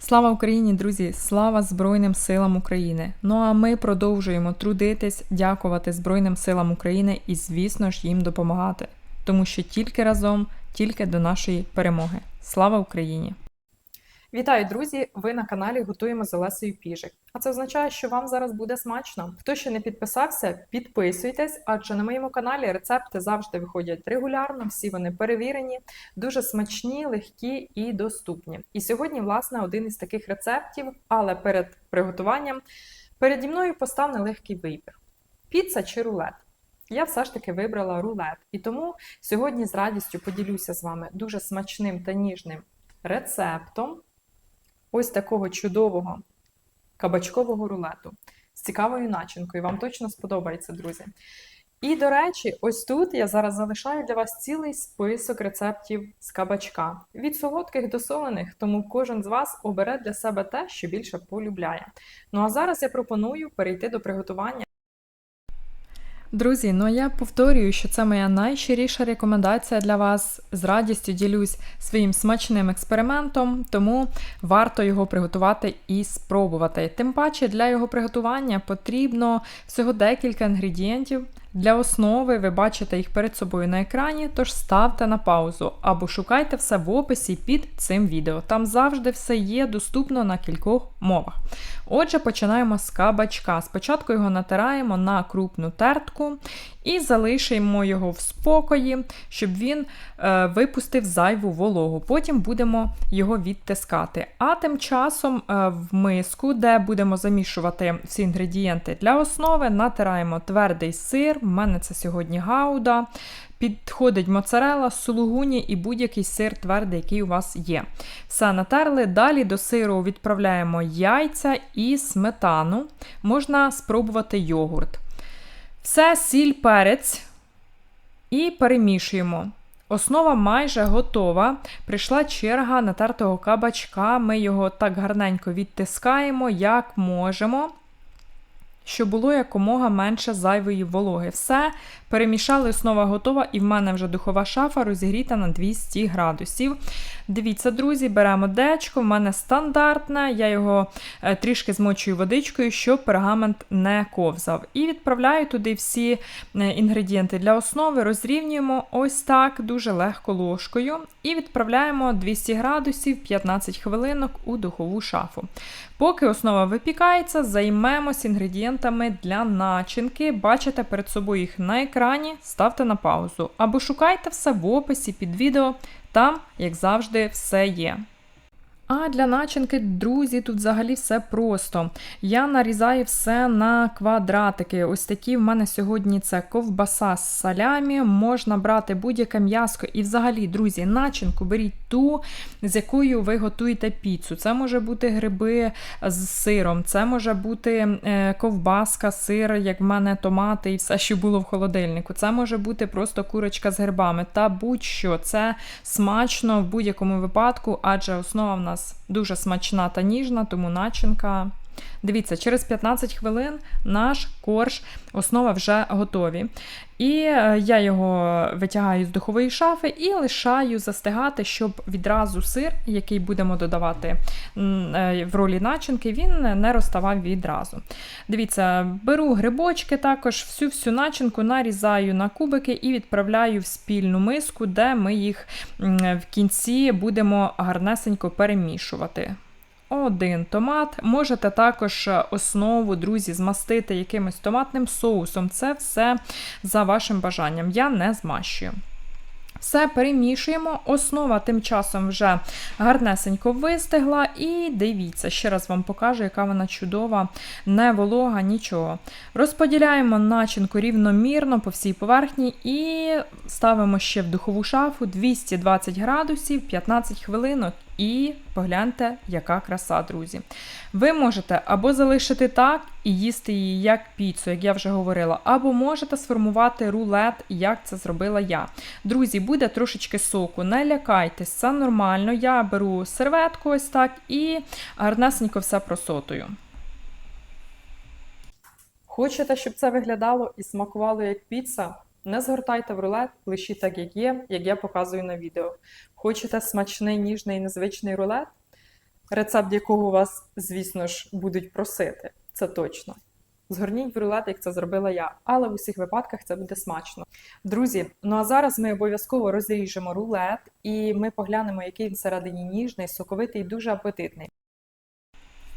Слава Україні, друзі! Слава Збройним силам України! Ну а ми продовжуємо трудитись, дякувати Збройним силам України і, звісно ж, їм допомагати. Тому що тільки разом, тільки до нашої перемоги. Слава Україні! Вітаю, друзі! Ви на каналі Готуємо з Олесею Піжик. А це означає, що вам зараз буде смачно. Хто ще не підписався, підписуйтесь, адже на моєму каналі рецепти завжди виходять регулярно, всі вони перевірені, дуже смачні, легкі і доступні. І сьогодні, власне, один із таких рецептів, але перед приготуванням переді мною постав нелегкий вибір: піца чи рулет. Я все ж таки вибрала рулет, і тому сьогодні з радістю поділюся з вами дуже смачним та ніжним рецептом ось такого чудового кабачкового рулету з цікавою начинкою. Вам точно сподобається, друзі. І, до речі, ось тут я зараз залишаю для вас цілий список рецептів з кабачка. Від солодких до солених, тому кожен з вас обере для себе те, що більше полюбляє. Ну а зараз я пропоную перейти до приготування. Друзі, ну я повторюю, що це моя найщиріша рекомендація для вас. З радістю ділюсь своїм смачним експериментом, тому варто його приготувати і спробувати. Тим паче для його приготування потрібно всього декілька інгредієнтів. Для основи ви бачите їх перед собою на екрані, тож ставте на паузу або шукайте все в описі під цим відео. Там завжди все є доступно на кількох мовах. Отже, починаємо з кабачка. Спочатку його натираємо на крупну тертку і залишимо його в спокої, щоб він е, випустив зайву вологу. Потім будемо його відтискати. А тим часом е, в миску, де будемо замішувати всі інгредієнти для основи, натираємо твердий сир. У мене це сьогодні гауда. Підходить моцарела, сулугуні і будь-який сир твердий, який у вас є. Все натерли. Далі до сиру відправляємо яйця і сметану. Можна спробувати йогурт. Все, сіль, перець і перемішуємо. Основа майже готова. Прийшла черга натертого кабачка. Ми його так гарненько відтискаємо, як можемо, щоб було якомога менше зайвої вологи. Все, перемішали, основа готова, і в мене вже духова шафа розігріта на 200 градусів. Дивіться, друзі, беремо дечко, в мене стандартне, я його е, трішки змочую водичкою, щоб пергамент не ковзав. І відправляю туди всі е, інгредієнти для основи, розрівнюємо ось так, дуже легко ложкою. І відправляємо 200 градусів 15 хвилинок у духову шафу. Поки основа випікається, займемось інгредієнтами для начинки. Бачите перед собою їх на екрані, ставте на паузу. Або шукайте все в описі під відео. Там, як завжди, все є. А для начинки, друзі, тут взагалі все просто. Я нарізаю все на квадратики. Ось такі в мене сьогодні це ковбаса з салямі, можна брати будь-яке м'яско. І взагалі, друзі, начинку беріть ту, з якою ви готуєте піцу. Це може бути гриби з сиром, це може бути е, ковбаска, сир, як в мене томати і все, що було в холодильнику. Це може бути просто курочка з грибами. Та будь-що це смачно в будь-якому випадку, адже основа в нас дуже смачна та ніжна, тому начинка. Дивіться, через 15 хвилин наш корж, основа вже готові. І е, я його витягаю з духової шафи і лишаю застигати, щоб відразу сир, який будемо додавати е, в ролі начинки, він не розставав відразу. Дивіться, беру грибочки, також всю-всю начинку нарізаю на кубики і відправляю в спільну миску, де ми їх в кінці будемо гарнесенько перемішувати. Один томат. Можете також основу, друзі, змастити якимось томатним соусом. Це все за вашим бажанням. Я не змащую. Все перемішуємо, основа тим часом вже гарнесенько вистигла, і дивіться, ще раз вам покажу, яка вона чудова, не волога, нічого. Розподіляємо начинку рівномірно по всій поверхні і ставимо ще в духову шафу 220 градусів 15 хвилинок. І погляньте, яка краса, друзі. Ви можете або залишити так і їсти її як піцу, як я вже говорила, або можете сформувати рулет, як це зробила я. Друзі, буде трошечки соку, не лякайтесь, це нормально. Я беру серветку ось так і гарнесенько все просотую. Хочете, щоб це виглядало і смакувало як піца? Не згортайте в рулет, лишіть так, як є, як я показую на відео. Хочете смачний, ніжний, незвичний рулет? рецепт якого вас, звісно ж, будуть просити. Це точно. Згорніть в рулет, як це зробила я, але в усіх випадках це буде смачно. Друзі, ну а зараз ми обов'язково розріжемо рулет і ми поглянемо, який він всередині ніжний, соковитий і дуже апетитний.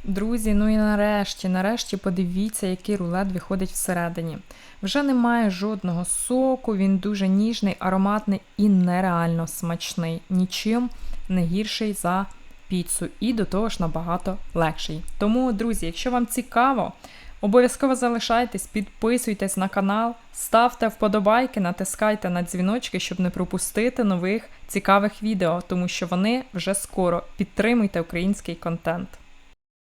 Друзі, ну і нарешті, нарешті подивіться, який рулет виходить всередині. Вже немає жодного соку, він дуже ніжний, ароматний і нереально смачний. Нічим не гірший за піцу і до того ж набагато легший. Тому, друзі, якщо вам цікаво, обов'язково залишайтесь, підписуйтесь на канал, ставте вподобайки, натискайте на дзвіночки, щоб не пропустити нових цікавих відео, тому що вони вже скоро. Підтримуйте український контент.